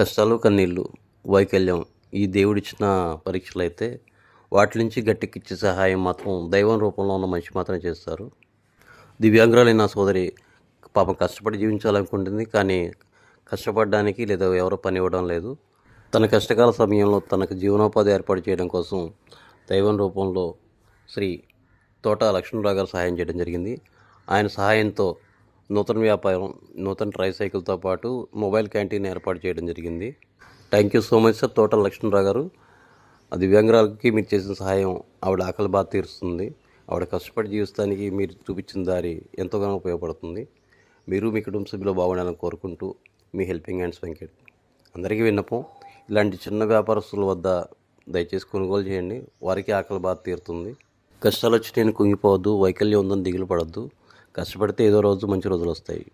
కష్టాలు కన్నీళ్ళు వైకల్యం ఈ దేవుడిచ్చిన పరీక్షలు అయితే వాటి నుంచి గట్టెక్కిచ్చే సహాయం మాత్రం దైవం రూపంలో ఉన్న మనిషి మాత్రమే చేస్తారు. దివ్యాంగురాలైన సోదరి పాపం కష్టపడి జీవించాలనుకుంటుంది కానీ కష్టపడడానికి లేదా ఎవరో పని ఇవ్వడం లేదు. తన కష్టకాల సమయంలో తనకు జీవనోపాధి ఏర్పాటు చేయడం కోసం దైవం రూపంలో శ్రీ తోట లక్ష్మణరావు గారు సహాయం చేయడం జరిగింది. ఆయన సహాయంతో నూతన వ్యాపారం నూతన ట్రై సైకిల్తో పాటు మొబైల్ క్యాంటీన్ ఏర్పాటు చేయడం జరిగింది. Thank you so much sir Thota Lakshmanarao garu. దివ్యాంగురాలకి మీరు చేసిన సహాయం ఆవిడ ఆకలి బాధ తీరుస్తుంది. ఆవిడ కష్టపడి జీవిస్తానికి మీరు చూపించిన దారి ఎంతగానో ఉపయోగపడుతుంది. మీరు మీ కుటుంబ సభ్యులు బాగుండాలని కోరుకుంటూ మీ హెల్పింగ్ హ్యాండ్స్ వెంకట్. అందరికీ విన్నపం ఇలాంటి చిన్న వ్యాపారస్తుల వద్ద దయచేసి కొనుగోలు చేయండి. వారికి ఆకలి బాధ తీరుతుంది. కష్టాలు వచ్చి నేను కుంగిపోవద్దు వైకల్యం ఉందని దిగులు పడద్దు. కష్టపడితే ఏదో రోజు మంచి రోజులు వస్తాయి.